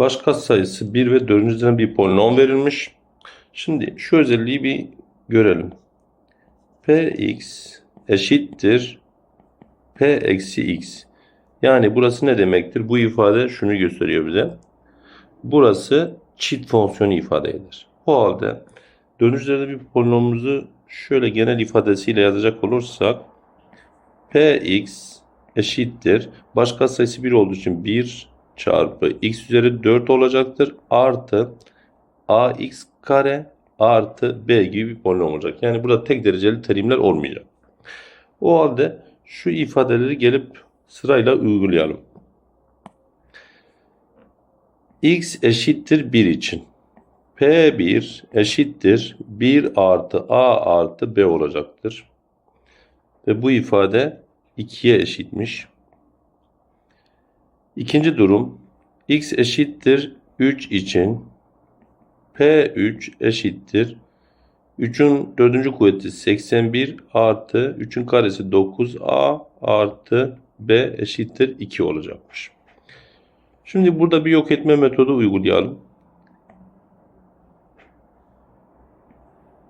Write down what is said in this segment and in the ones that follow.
Baş sayısı 1 ve 4. üzerinden bir polinom verilmiş. Şimdi şu özelliği bir görelim. Px eşittir P eksi x. Yani burası ne demektir? Bu ifade şunu gösteriyor bize. Burası çift fonksiyonu ifade eder. O halde 4. üzerinde bir polinomumuzu şöyle genel ifadesiyle yazacak olursak Px eşittir. Baş sayısı 1 olduğu için 1 çarpı x üzeri 4 olacaktır. Artı ax kare artı b gibi bir polinom olacak. Yani burada tek dereceli terimler olmayacak. O halde şu ifadeleri gelip sırayla uygulayalım. x eşittir 1 için. P1 eşittir 1 artı a artı b olacaktır. Ve bu ifade 2'ye eşitmiş. İkinci durum x eşittir 3 için P3 eşittir 3'ün 4. kuvveti 81 artı 3'ün karesi 9a artı b eşittir 2 olacakmış. Şimdi burada bir yok etme metodu uygulayalım.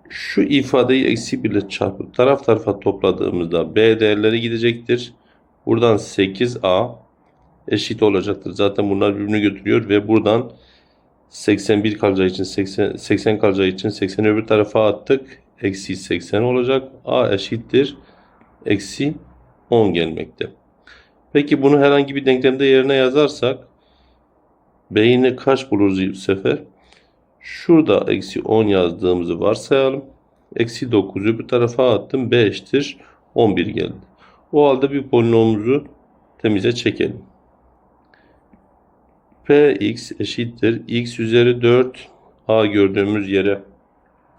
Şu ifadeyi eksi 1 ile çarpıp taraf tarafa topladığımızda b değerleri gidecektir. Buradan 8a eşit olacaktır. Zaten bunlar birbirini götürüyor ve buradan 81 kalacağı için 80, 80 kalacağı için 80 öbür tarafa attık. Eksi 80 olacak. A eşittir. Eksi 10 gelmekte. Peki bunu herhangi bir denklemde yerine yazarsak B'ini kaç buluruz bu sefer? Şurada eksi 10 yazdığımızı varsayalım. Eksi 9 öbür tarafa attım. B eşittir 11 geldi. O halde bir polinomumuzu temize çekelim. Px eşittir. x üzeri 4 a gördüğümüz yere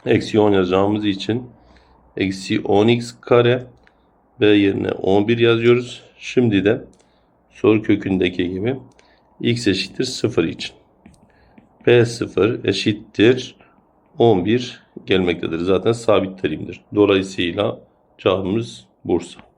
eksi 10 yazacağımız için eksi 10x kare b yerine 11 yazıyoruz. Şimdi de soru kökündeki gibi x eşittir 0 için. P0 eşittir 11 gelmektedir. Zaten sabit terimdir. Dolayısıyla cevabımız Bursa.